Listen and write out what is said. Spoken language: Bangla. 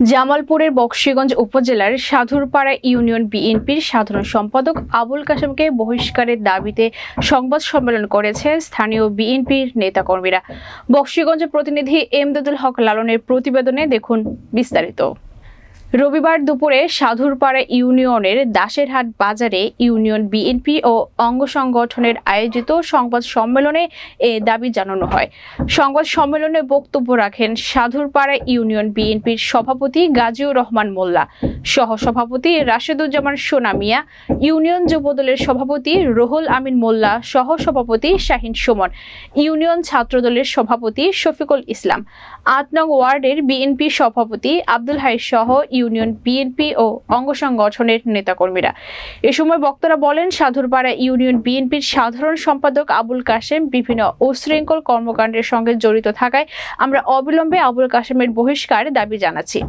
জামালপুরের বক্সিগঞ্জ উপজেলার সাধুরপাড়া ইউনিয়ন বিএনপির সাধারণ সম্পাদক আবুল কাসেমকে বহিষ্কারের দাবিতে সংবাদ সম্মেলন করেছে স্থানীয় বিএনপির নেতাকর্মীরা। বক্সিগঞ্জ প্রতিনিধি এমদাদুল হক লালনের প্রতিবেদনে দেখুন বিস্তারিত। রবিবার দুপুরে সাধুরপাড়া ইউনিয়নের দাসেরহাট বাজারে ইউনিয়ন বিএনপি ও অঙ্গ সংগঠনের আয়োজিত সংবাদ সম্মেলনে এ দাবি জানানো হয়। সংবাদ সম্মেলনে বক্তব্য রাখেন সাধুরপাড়া ইউনিয়ন বিএনপির সভাপতি গাজীউর রহমান মোল্লা সহ সভাপতি রাশেদুজ্জামান সোনা মিয়া ইউনিয়ন যুবদলের সভাপতি রুহুল আমিন মোল্লা সহ সভাপতি শাহিন সুমন, ইউনিয়ন ছাত্রদলের সভাপতি শফিকুল ইসলাম, আট নং ওয়ার্ডের বিএনপি সভাপতি আব্দুল হাই সহ ইউনিয়ন বিএনপি ও অঙ্গ সংগঠনের নেতাকর্মীরা। এ সময় বক্তারা বলেন সাধুরপাড়া ইউনিয়ন বিএনপির সাধারণ সম্পাদক আবুল কাশেম বিভিন্ন উশৃঙ্খল কর্মকাণ্ডের সঙ্গে জড়িত থাকায় আমরা অবিলম্বে আবুল কাশেমের বহিষ্কার দাবি জানাচ্ছি।